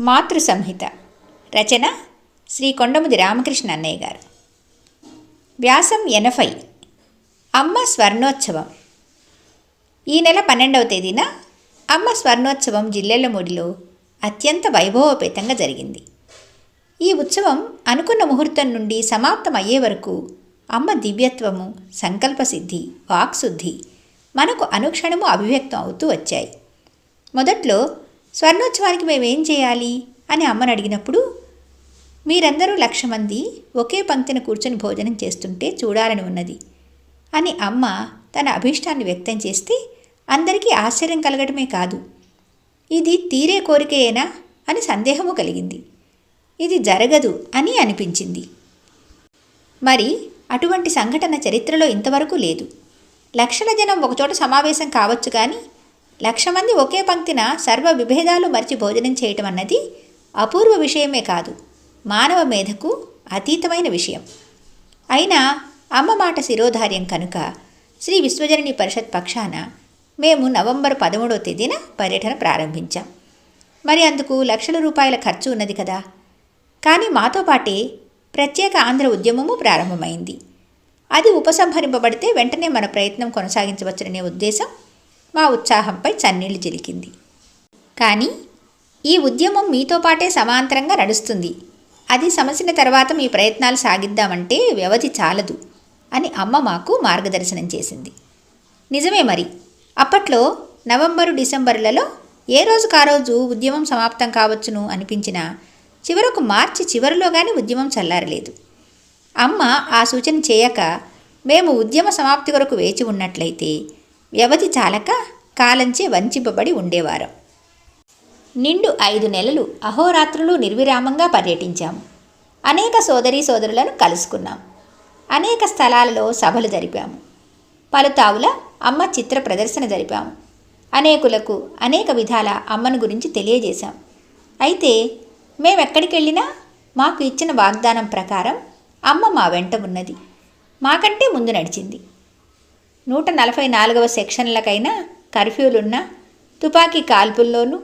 మాతృ సంహిత రచన శ్రీ కొండముది రామకృష్ణ అన్నయ్య గారు. వ్యాసం ఎనభై. అమ్మ స్వర్ణోత్సవం. ఈ నెల పన్నెండవ తేదీన అమ్మ స్వర్ణోత్సవం జిల్లెలమూడిలో అత్యంత వైభవోపేతంగా జరిగింది. ఈ ఉత్సవం అనుకున్న ముహూర్తం నుండి సమాప్తం అయ్యే వరకు అమ్మ దివ్యత్వము సంకల్పసిద్ధి వాక్శుద్ధి మనకు అనుక్షణము అభివ్యక్తం అవుతూ వచ్చాయి. మొదట్లో స్వర్ణోత్సవానికి మేమేం చేయాలి? అని అమ్మను అడిగినప్పుడు మీరందరూ లక్ష మంది ఒకే పంక్తిన కూర్చొని భోజనం చేస్తుంటే చూడాలని ఉన్నది అని అమ్మ తన అభీష్టాన్ని వ్యక్తం చేస్తే అందరికీ ఆశ్చర్యం కలగటమే కాదు. ఇది తీరే కోరికయేనా? అని సందేహము కలిగింది. ఇది జరగదు అని అనిపించింది. మరి అటువంటి సంఘటన చరిత్రలో ఇంతవరకు లేదు. లక్షల జనం ఒకచోట సమావేశం కావచ్చు కానీ లక్ష మంది ఒకే పంక్తిన సర్వ విభేదాలు మరిచి భోజనం చేయటం అన్నది అపూర్వ విషయమే కాదు. మానవ మేధకు అతీతమైన విషయం. అయినా అమ్మ మాట శిరోధార్యం కనుక శ్రీ విశ్వజనని పరిషత్ పక్షాన మేము నవంబర్ పదమూడవ తేదీన పర్యటన ప్రారంభించాం. మరి అందుకు లక్షల రూపాయల ఖర్చు ఉన్నది కదా. కానీ మాతో పాటే ప్రత్యేక ఆంధ్ర ఉద్యమము ప్రారంభమైంది. అది ఉపసంహరింపబడితే వెంటనే మన ప్రయత్నం కొనసాగించవచ్చుననే ఉద్దేశం మా ఉత్సాహంపై చన్నీళ్ళు చిలికింది. కానీ ఈ ఉద్యమం మీతో పాటే సమాంతరంగా నడుస్తుంది. అది సమసిన తర్వాత మీ ప్రయత్నాలు సాగిద్దామంటే వ్యవధి చాలదు అని అమ్మ మాకు మార్గదర్శనం చేసింది. నిజమే మరి. అప్పట్లో నవంబరు డిసెంబర్లలో ఏ రోజుకు ఆ రోజు ఉద్యమం సమాప్తం కావచ్చును అనిపించినా చివరకు మార్చి చివరిలో కానీ ఉద్యమం చల్లారలేదు. అమ్మ ఆ సూచన చేయక మేము ఉద్యమ సమాప్తి కొరకు వేచి ఉన్నట్లయితే వ్యవధి చాలక కాలంచే వంచింపబడి ఉండేవారు. నిండు ఐదు నెలలు అహోరాత్రులు నిర్విరామంగా పర్యటించాము అనేక సోదరీ సోదరులను కలుసుకున్నాం. అనేక స్థలాలలో సభలు జరిపాము పలుతావుల అమ్మ చిత్ర ప్రదర్శన జరిపాము అనేకులకు అనేక విధాల అమ్మను గురించి తెలియజేశాం. అయితే మేమెక్కడికి వెళ్ళినా మాకు ఇచ్చిన వాగ్దానం ప్రకారం అమ్మ మా వెంట ఉన్నది. మాకంటే ముందు నడిచింది. నూట నలభై నాలుగవ సెక్షన్లకైనా కర్ఫ్యూలున్నా తుపాకీ కాల్పుల్లోనూ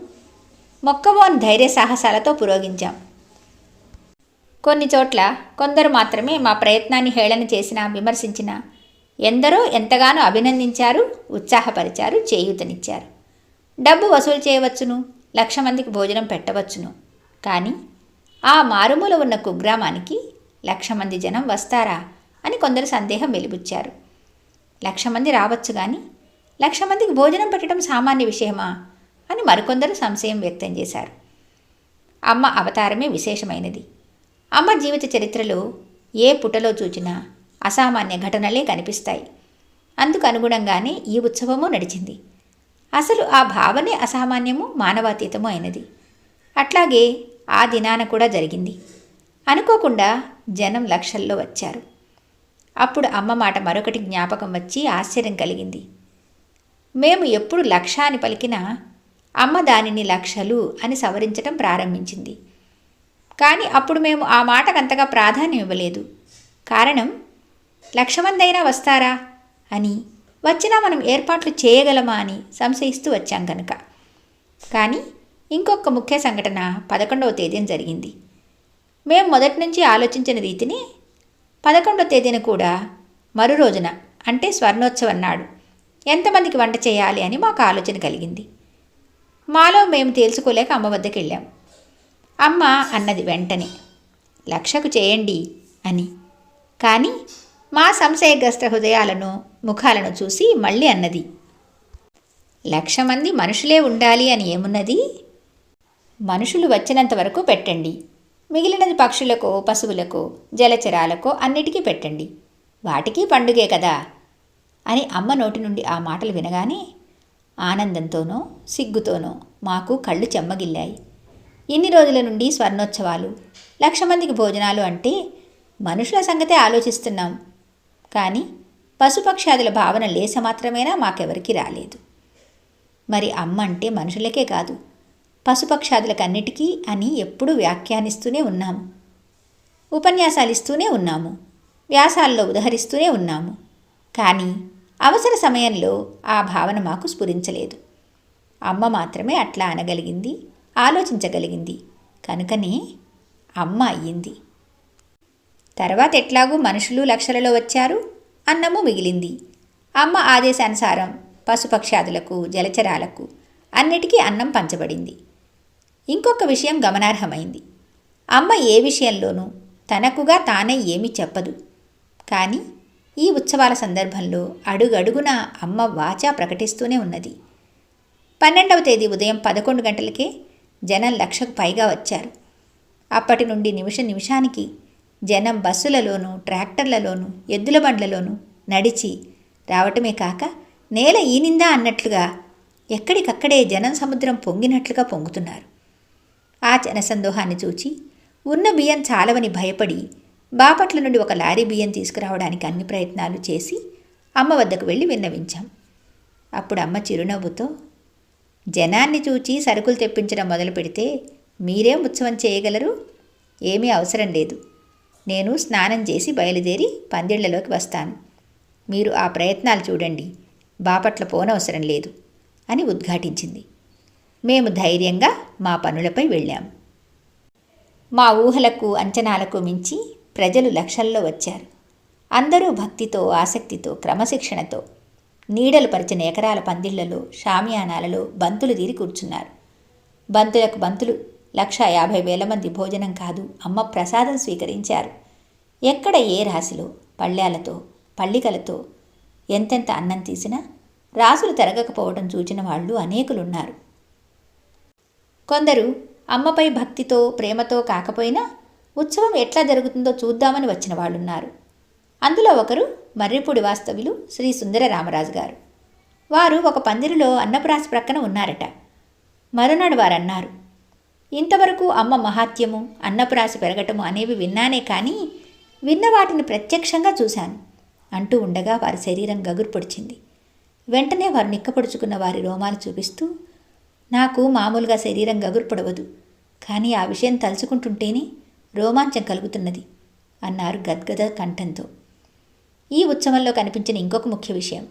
మొక్కబోన్ ధైర్య సాహసాలతో పురోగించాం. కొన్ని చోట్ల కొందరు మాత్రమే మా ప్రయత్నాన్ని హేళన చేసినా విమర్శించినా ఎందరో ఎంతగానో అభినందించారు ఉత్సాహపరిచారు చేయూతనిచ్చారు. డబ్బు వసూలు చేయవచ్చును లక్ష మందికి భోజనం పెట్టవచ్చును. కానీ ఆ మారుమూల ఉన్న కుగ్రామానికి లక్ష మంది జనం వస్తారా అని కొందరు సందేహం వెలిబుచ్చారు. లక్ష మంది రావచ్చు కానీ లక్ష మందికి భోజనం పెట్టడం సామాన్య విషయమా అని మరికొందరు సంశయం వ్యక్తం చేశారు. అమ్మ అవతారమే విశేషమైనది. అమ్మ జీవిత చరిత్రలో ఏ పుటలో చూచినా అసామాన్య ఘటనలే కనిపిస్తాయి. అందుకు అనుగుణంగానే ఈ ఉత్సవము నడిచింది. అసలు ఆ భావనే అసామాన్యము మానవాతీతము అయినది. అట్లాగే ఆ దినాన కూడా జరిగింది. అనుకోకుండా జనం లక్షల్లో వచ్చారు. అప్పుడు అమ్మ మాట మరొకటి జ్ఞాపకం వచ్చి ఆశ్చర్యం కలిగింది. మేము ఎప్పుడు లక్ష అని పలికినా అమ్మ దానిని లక్షలు అని సవరించటం ప్రారంభించింది. కానీ అప్పుడు మేము ఆ మాటకు అంతగా ప్రాధాన్యం ఇవ్వలేదు. కారణం లక్ష వస్తారా? అని వచ్చినా మనం ఏర్పాట్లు చేయగలమా అని సంశయిస్తూ వచ్చాం కనుక కానీ ఇంకొక ముఖ్య సంఘటన పదకొండవ తేదీన జరిగింది. మేము మొదటి నుంచి ఆలోచించిన రీతిని పదకొండో తేదీన కూడా మరు రోజున అంటే స్వర్ణోత్సవం నాడు ఎంతమందికి వంట చేయాలి అని మాకు ఆలోచన కలిగింది. మాలో మేము తేల్చుకోలేక అమ్మ వద్దకు వెళ్ళాం అమ్మ అన్నది వెంటనే లక్షకు చేయండి అని. కానీ మా సంశయగ్రస్త హృదయాలను ముఖాలను చూసి మళ్ళీ అన్నది లక్ష మంది మనుషులే ఉండాలి అని ఏమున్నది? మనుషులు వచ్చినంత వరకు పెట్టండి. మిగిలినది పక్షులకో పశువులకో జలచరాలకో అన్నిటికీ పెట్టండి. వాటికి పండుగే కదా. అని అమ్మ నోటి నుండి ఆ మాటలు వినగానే ఆనందంతోనో సిగ్గుతోనో మాకు కళ్ళు చెమ్మగిల్లాయి. ఇన్ని రోజుల నుండి స్వర్ణోత్సవాలు లక్ష మందికి భోజనాలు అంటే మనుషుల సంగతే ఆలోచిస్తున్నాం. కానీ పశుపక్షాదుల భావన లేస మాత్రమేనా మాకెవరికి రాలేదు. మరి అమ్మ అంటే మనుషులకే కాదు. పశుపక్షాదులకన్నిటికీ అని ఎప్పుడూ వ్యాఖ్యానిస్తూనే ఉన్నాము. ఉపన్యాసాలు ఇస్తూనే ఉన్నాము. వ్యాసాల్లో ఉదహరిస్తూనే ఉన్నాము. కానీ అవసర సమయంలో ఆ భావన మాకు స్ఫురించలేదు. అమ్మ మాత్రమే అట్లా అనగలిగింది ఆలోచించగలిగింది. కనుకనే అమ్మ అయ్యింది. తర్వాత ఎట్లాగూ మనుషులు లక్షలలో వచ్చారు? అన్నము మిగిలింది. అమ్మ ఆదేశానుసారం పశుపక్షాదులకు జలచరాలకు అన్నిటికీ అన్నం పంచబడింది. ఇంకొక విషయం గమనార్హమైంది. అమ్మ ఏ విషయంలోనూ తనకుగా తానే ఏమీ చెప్పదు. కానీ ఈ ఉత్సవాల సందర్భంలో అడుగడుగున అమ్మ వాచా ప్రకటిస్తూనే ఉన్నది. పన్నెండవ తేదీ ఉదయం పదకొండు గంటలకే జనం లక్షకు పైగా వచ్చారు. అప్పటి నుండి నిమిష నిమిషానికి జనం బస్సులలోనూ ట్రాక్టర్లలోనూ ఎద్దుల బండ్లలోనూ నడిచి రావటమే కాక నేల ఈనిందా అన్నట్లుగా ఎక్కడికక్కడే జనం సముద్రం పొంగినట్లుగా పొంగుతున్నారు. ఆ జనసందోహాన్ని చూచి ఉన్న బియ్యం చాలవని భయపడి బాపట్ల నుండి ఒక లారీ బియ్యం తీసుకురావడానికి అన్ని ప్రయత్నాలు చేసి అమ్మ వద్దకు వెళ్ళి విన్నవించాం. అప్పుడు అమ్మ చిరునవ్వుతో జనాన్ని చూచి సరుకులు తెప్పించడం మొదలు పెడితే మీరేం ఉత్సవం చేయగలరు? ఏమీ అవసరం లేదు. నేను స్నానం చేసి బయలుదేరి పందిళ్ళలోకి వస్తాను. మీరు ఆ ప్రయత్నాలు చూడండి. బాపట్ల పోనవసరం లేదు అని ఉద్ఘాటించింది. మేము ధైర్యంగా మా పనులపై వెళ్ళాం. మా ఊహలకు అంచనాలకు మించి ప్రజలు లక్షల్లో వచ్చారు. అందరూ భక్తితో ఆసక్తితో క్రమశిక్షణతో నీడలు పరిచిన ఎకరాల పందిళ్ళలో షామియానాలలో బంతులు తీరి కూర్చున్నారు. బంతులకు బంతులు లక్ష యాభై వేల మంది భోజనం కాదు అమ్మ ప్రసాదం స్వీకరించారు. ఎక్కడ ఏ రాశిలో పళ్ళ్యాలతో పళ్ళికలతో ఎంతెంత అన్నం తీసినా రాసులు తిరగకపోవడం చూచిన వాళ్ళు అనేకులున్నారు. కొందరు అమ్మపై భక్తితో ప్రేమతో కాకపోయినా ఉత్సవం ఎట్లా జరుగుతుందో చూద్దామని వచ్చిన వాళ్ళున్నారు. అందులో ఒకరు మర్రిపూడి వాస్తవ్యులు శ్రీ సుందర రామరాజు గారు. వారు ఒక పందిరిలో అన్నప్రాసి ప్రక్కన ఉన్నారట. మరునాడు వారు అన్నారు ఇంతవరకు అమ్మ మహాత్యము అన్నపురాసి పెరగటము అనేవి విన్నానే కానీ విన్న వాటిని ప్రత్యక్షంగా చూశాను అంటూ ఉండగా వారి శరీరం గగురు పొడిచింది. వెంటనే వారు నిక్కపొడుచుకున్న వారి రోమాలు చూపిస్తూ నాకు మామూలుగా శరీరం గగురుపడవదు. కానీ ఆ విషయం తలుచుకుంటుంటేనే రోమాంచం కలుగుతున్నది అన్నారు గద్గద కంఠంతో. ఈ ఉత్సవంలో కనిపించిన ఇంకొక ముఖ్య విషయం.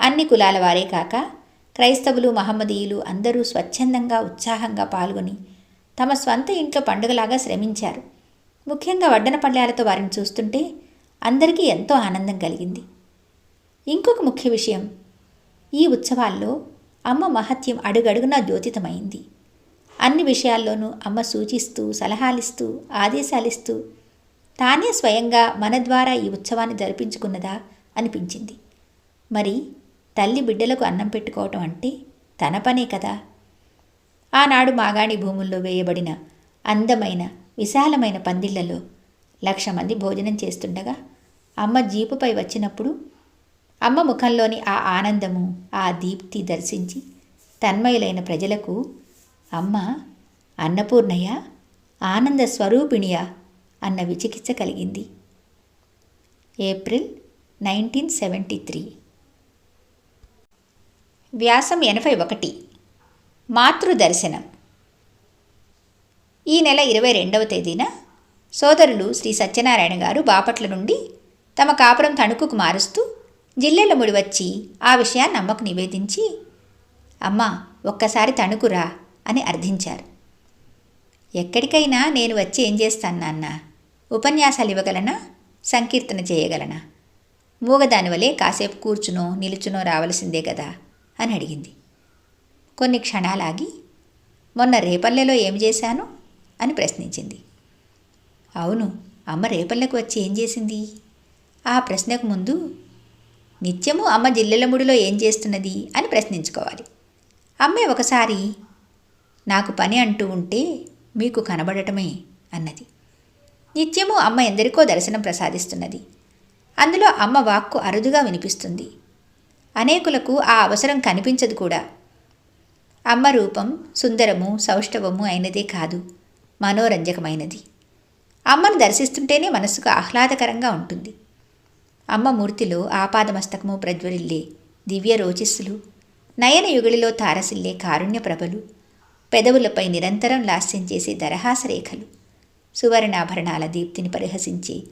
అన్ని కులాల వారే కాక క్రైస్తవులు మహమ్మదీయులు అందరూ స్వచ్ఛందంగా ఉత్సాహంగా పాల్గొని తమ స్వంత ఇంట్లో పండుగలాగా శ్రమించారు. ముఖ్యంగా వడ్డన పళ్ళాలతో వారిని చూస్తుంటే అందరికీ ఎంతో ఆనందం కలిగింది. ఇంకొక ముఖ్య విషయం. ఈ ఉత్సవాల్లో అమ్మ మహత్యం అడుగడుగునా ద్యోతితమైంది. అన్ని విషయాల్లోనూ అమ్మ సూచిస్తూ సలహాలిస్తూ ఆదేశాలిస్తూ తానే స్వయంగా మన ద్వారా ఈ ఉత్సవాన్ని జరిపించుకున్నదా అనిపించింది. మరి తల్లి బిడ్డలకు అన్నం పెట్టుకోవటం అంటే తన పనే కదా? ఆనాడు మాగాణి భూముల్లో వేయబడిన అందమైన విశాలమైన పందిళ్ళలో లక్ష మంది భోజనం చేస్తుండగా అమ్మ జీపుపై వచ్చినప్పుడు అమ్మ ముఖంలోని ఆ ఆనందము ఆ దీప్తి దర్శించి తన్మయులైన ప్రజలకు అమ్మ అన్నపూర్ణయ్య ఆనంద స్వరూపిణియా అన్న విచికిత్స కలిగింది. April nineteen seventy three. వ్యాసం ఎనభై ఒకటి. మాతృదర్శనం. ఈ నెల ఇరవై రెండవ తేదీన సోదరులు శ్రీ సత్యనారాయణ గారు బాపట్ల నుండి తమ కాపురం తణుకుకు మారుస్తూ జిల్లెల ముడి వచ్చి ఆ విషయాన్ని అమ్మకు నివేదించి అమ్మ ఒక్కసారి తణుకురా అని అర్థించారు. ఎక్కడికైనా నేను వచ్చి ఏం చేస్తాను నాన్న? ఉపన్యాసాలు ఇవ్వగలనా? సంకీర్తన చేయగలనా? మూగదాని వలె కాసేపు కూర్చునో నిలుచునో రావలసిందే కదా అని అడిగింది. కొన్ని క్షణాలాగి మొన్న రేపల్లెలో ఏం చేశాను? అని ప్రశ్నించింది. అవును అమ్మ రేపల్లెకు వచ్చి ఏం చేసింది? ఆ ప్రశ్నకు ముందు నిత్యము అమ్మ జిల్లెలముడిలో ఏం చేస్తున్నది అని ప్రశ్నించుకోవాలి. అమ్మే ఒకసారి నాకు పని అంటూ ఉంటే మీకు కనబడటమే అన్నది. నిత్యము అమ్మ ఎందరికో దర్శనం ప్రసాదిస్తున్నది. అందులో అమ్మ వాక్కు అరుదుగా వినిపిస్తుంది. అనేకులకు ఆ అవసరం కనిపించదు కూడా. అమ్మ రూపం సుందరము సౌష్ఠవము అయినదే కాదు మనోరంజకమైనది. అమ్మను దర్శిస్తుంటేనే మనసుకు ఆహ్లాదకరంగా ఉంటుంది. అమ్మ మూర్తిలో ఆపాదమస్తకము ప్రజ్వరిల్లే దివ్య రోచిస్సులు. నయన యుగళిలో తారసిల్లే కారుణ్య ప్రభలు. పెదవులపై నిరంతరం లాస్యం చేసే దరహాసరేఖలు సువర్ణాభరణాల దీప్తిని పరిహసించే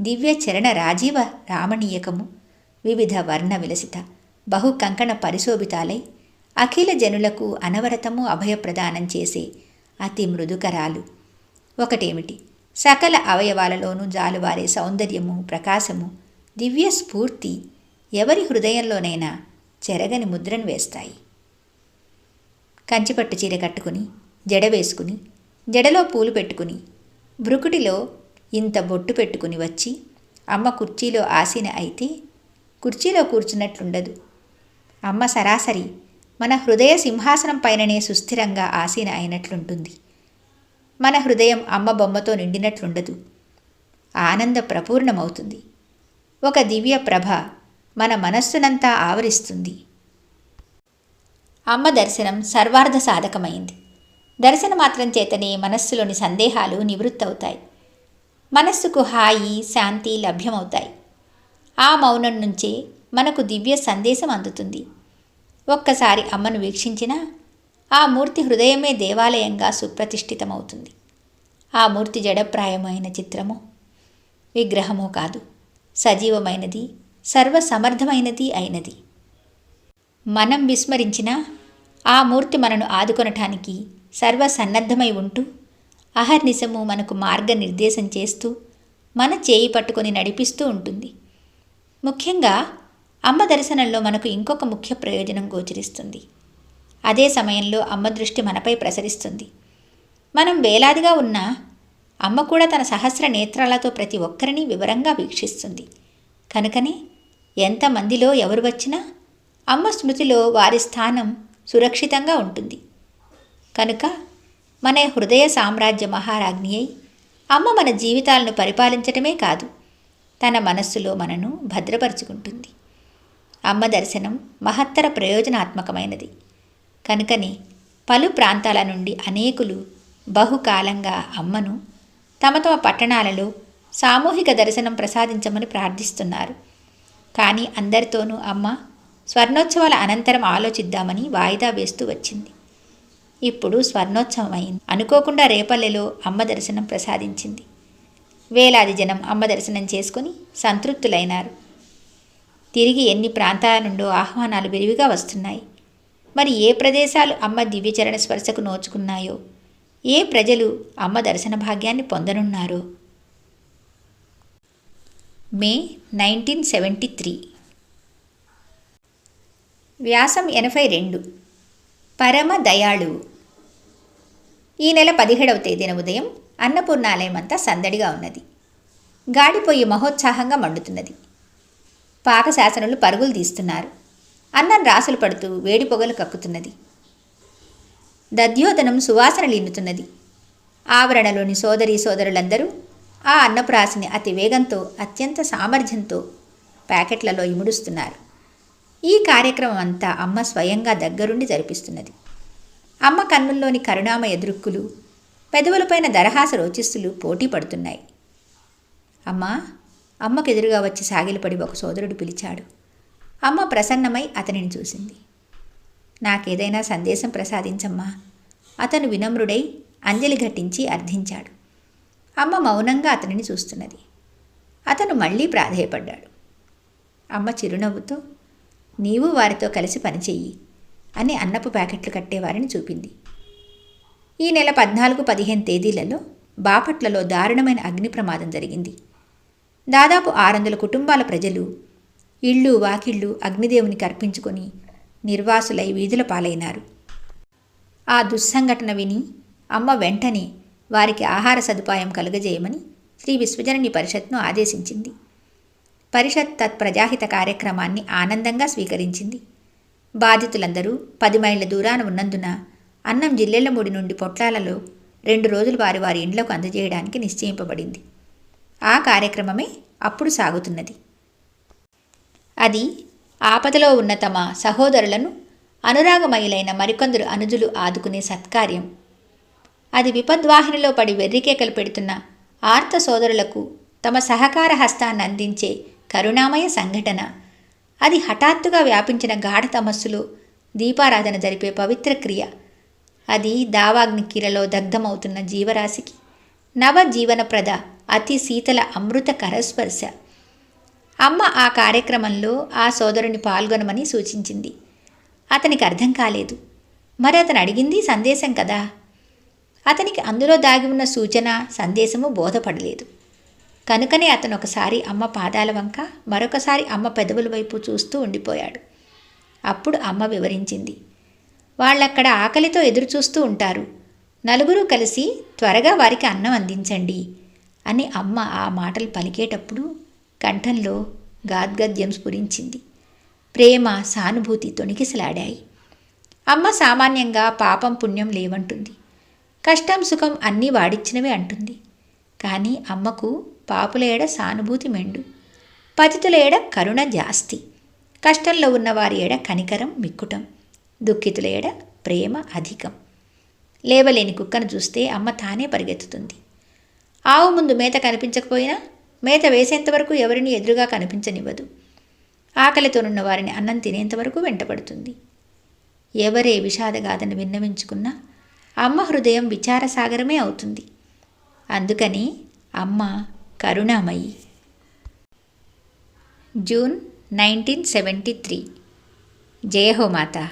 దివ్య చరణ రాజీవ రామణీయకము. వివిధ వర్ణ విలసిత బహు కంకణ పరిశోభితాలై అఖిల జనులకు అనవరతము అభయప్రదానం చేసే అతి మృదుకరాలు. ఒకటేమిటి? సకల అవయవాలలోనూ జాలువారే సౌందర్యము ప్రకాశము దివ్య స్ఫూర్తి ఎవరి హృదయంలోనైనా చెరగని ముద్రను వేస్తాయి. కంచిపట్టు చీర కట్టుకుని జడ వేసుకుని జడలో పూలు పెట్టుకుని బ్రుకుటిలో ఇంత బొట్టు పెట్టుకుని వచ్చి అమ్మ కుర్చీలో ఆసీన అయితే కుర్చీలో కూర్చున్నట్లుండదు. అమ్మ సరాసరి మన హృదయ సింహాసనం పైననే సుస్థిరంగా ఆసీన అయినట్లుంటుంది. మన హృదయం అమ్మ బొమ్మతో నిండినట్లుండదు. ఆనంద ప్రపూర్ణమవుతుంది. ఒక దివ్య ప్రభ మన మనస్సునంతా ఆవరిస్తుంది. అమ్మ దర్శనం సర్వార్థ సాధకమైంది. దర్శన మాత్రం చేతనే మనస్సులోని సందేహాలు నివృత్తవుతాయి. మనస్సుకు హాయి శాంతి లభ్యమవుతాయి. ఆ మౌనం నుంచే మనకు దివ్య సందేశం అందుతుంది. ఒక్కసారి అమ్మను వీక్షించినా ఆ మూర్తి హృదయమే దేవాలయంగా సుప్రతిష్ఠితమవుతుంది. ఆ మూర్తి జడప్రాయమైన చిత్రము విగ్రహము కాదు. సజీవమైనది సర్వసమర్థమైనది అయినది. మనం విస్మరించినా ఆ మూర్తి మనను ఆదుకొనటానికి సర్వసన్నద్ధమై ఉంటూ అహర్నిశము మనకు మార్గనిర్దేశం చేస్తూ మన చేయి పట్టుకొని నడిపిస్తూ ఉంటుంది. ముఖ్యంగా అమ్మ దర్శనంలో మనకు ఇంకొక ముఖ్య ప్రయోజనం గోచరిస్తుంది. అదే సమయంలో అమ్మ దృష్టి మనపై ప్రసరిస్తుంది. మనం వేలాదిగా ఉన్నా అమ్మ కూడా తన సహస్ర నేత్రాలతో ప్రతి ఒక్కరిని వివరంగా వీక్షిస్తుంది. కనుకనే ఎంతమందిలో ఎవరు వచ్చినా అమ్మ స్మృతిలో వారి స్థానం సురక్షితంగా ఉంటుంది. కనుక మన హృదయ సామ్రాజ్య మహారాజ్ఞి అయి అమ్మ మన జీవితాలను పరిపాలించటమే కాదు తన మనస్సులో మనను భద్రపరుచుకుంటుంది. అమ్మ దర్శనం మహత్తర ప్రయోజనాత్మకమైనది. కనుకనే పలు ప్రాంతాల నుండి అనేకులు బహుకాలంగా అమ్మను తమ తమ పట్టణాలలో సామూహిక దర్శనం ప్రసాదించమని ప్రార్థిస్తున్నారు. కానీ అందరితోనూ అమ్మ స్వర్ణోత్సవాల అనంతరం ఆలోచిద్దామని వాయిదా వేస్తూ వచ్చింది. ఇప్పుడు స్వర్ణోత్సవం అయింది అనుకోకుండా రేపల్లెలో అమ్మ దర్శనం ప్రసాదించింది. వేలాది జనం అమ్మ దర్శనం చేసుకుని సంతృప్తులైనారు. తిరిగి ఎన్ని ప్రాంతాల నుండో ఆహ్వానాలు విరివిగా వస్తున్నాయి. మరి ఏ ప్రదేశాలు అమ్మ దివ్యచరణ స్పర్శకు నోచుకున్నాయో ఏ ప్రజలు అమ్మ దర్శన భాగ్యాన్ని పొందనున్నారో? May nineteen seventy three. వ్యాసం ఎనభై రెండు. పరమ దయాళువు. ఈ నెల పదిహేడవ తేదీన ఉదయం అన్నపూర్ణాలయం అంతా సందడిగా ఉన్నది. గాడిపోయి మహోత్సాహంగా మండుతున్నది. పాకశాసనులు పరుగులు తీస్తున్నారు. అన్నం రాసులు పడుతూ వేడి పొగలు కక్కుతున్నది. దధ్యోదనం సువాసనలీనుతున్నది ఆవరణలోని సోదరీ సోదరులందరూ ఆ అన్నప్రాసిని అతి వేగంతో అత్యంత సామర్థ్యంతో ప్యాకెట్లలో ఇముడుస్తున్నారు. ఈ కార్యక్రమం అంతా అమ్మ స్వయంగా దగ్గరుండి జరిపిస్తున్నది. అమ్మ కన్నుల్లోని కరుణామయ దృక్కులు పెదవులపైన దరహాస రోచిస్తులు పోటీ పడుతున్నాయి. అమ్మా అమ్మకెదురుగా వచ్చి సాగిలపడి ఒక సోదరుడు పిలిచాడు. అమ్మ ప్రసన్నమై అతనిని చూసింది. నాకేదైనా సందేశం ప్రసాదించమ్మా. అతను వినమ్రుడై అంజలి ఘటించి అర్థించాడు. అమ్మ మౌనంగా అతనిని చూస్తున్నది. అతను మళ్ళీ ప్రాధేయపడ్డాడు. అమ్మ చిరునవ్వుతో నీవు వారితో కలిసి పనిచెయ్యి అని అన్నపు ప్యాకెట్లు కట్టేవారిని చూపింది. ఈ నెల పద్నాలుగు పదిహేను తేదీలలో బాపట్లలో దారుణమైన అగ్ని ప్రమాదం జరిగింది. దాదాపు ఆరందల కుటుంబాల ప్రజలు ఇళ్ళు వాకిళ్ళు అగ్నిదేవునికి అర్పించుకొని నిర్వాసులై వీధుల పాలైనారు. ఆ దుస్సంఘటన విని అమ్మ వెంటనే వారికి ఆహార సదుపాయం కలుగజేయమని శ్రీ విశ్వజనని పరిషత్ను ఆదేశించింది. పరిషత్ తత్ప్రజాహిత కార్యక్రమాన్ని ఆనందంగా స్వీకరించింది. బాధితులందరూ పది మైళ్ళ దూరాన ఉన్నందున అన్నం జిల్లెళ్ళమూడి నుండి పొట్లాలలో రెండు రోజులు వారి వారి ఇండ్లకు అందజేయడానికి నిశ్చయింపబడింది. ఆ కార్యక్రమమే అప్పుడు సాగుతున్నది. అది ఆపదలో ఉన్న తమ సహోదరులను అనురాగమయులైన మరికొందరు అనుజులు ఆదుకునే సత్కార్యం. అది విపద్వాహినిలో పడి వెర్రికేకలు పెడుతున్న ఆర్త సోదరులకు తమ సహకార హస్తాన్ని అందించే కరుణామయ సంఘటన. అది హఠాత్తుగా వ్యాపించిన గాఢ తమస్సులో దీపారాధన జరిపే పవిత్ర క్రియ. అది దావాగ్ని కిరలో దగ్ధమవుతున్న జీవరాశికి నవజీవనప్రద అతి శీతల అమృత కరస్పర్శ. అమ్మ ఆ కార్యక్రమంలో ఆ సోదరుని పాల్గొనమని సూచించింది. అతనికి అర్థం కాలేదు. మరి అతను అడిగింది సందేశం కదా? అతనికి అందులో దాగి ఉన్న సూచన సందేశము బోధపడలేదు. కనుకనే అతను ఒకసారి అమ్మ పాదాల వంక మరొకసారి అమ్మ పెదవుల వైపు చూస్తూ ఉండిపోయాడు. అప్పుడు అమ్మ వివరించింది. వాళ్ళక్కడ ఆకలితో ఎదురు చూస్తూ ఉంటారు. నలుగురు కలిసి త్వరగా వారికి అన్నం అందించండి అని అమ్మ ఆ మాటలు పలికేటప్పుడు కంఠంలో గాద్గద్యం స్ఫురించింది ప్రేమ సానుభూతి తొణికిసలాడాయి. అమ్మ సామాన్యంగా పాపం పుణ్యం లేవంటుంది. కష్టం సుఖం అన్నీ వాడిచ్చినవే అంటుంది. కానీ అమ్మకు పాపులేడ సానుభూతి మెండు. పతితులేడ కరుణ జాస్తి. కష్టంలో ఉన్నవారి ఏడ కనికరం మిక్కుటం. దుఃఖితులేడ ప్రేమ అధికం. లేవలేని కుక్కను చూస్తే అమ్మ తానే పరిగెత్తుతుంది. ఆవు ముందు మేత కనిపించకపోయినా మేత వేసేంతవరకు ఎవరిని ఎదురుగా కనిపించనివ్వదు. ఆకలితోనున్న వారిని అన్నం తినేంతవరకు వెంటపడుతుంది ఎవరే విషాదగాథను విన్నవించుకున్నా అమ్మ హృదయం విచారసాగరమే అవుతుంది. అందుకని అమ్మ కరుణామయి. June nineteen seventy three. జయ హో మాతా.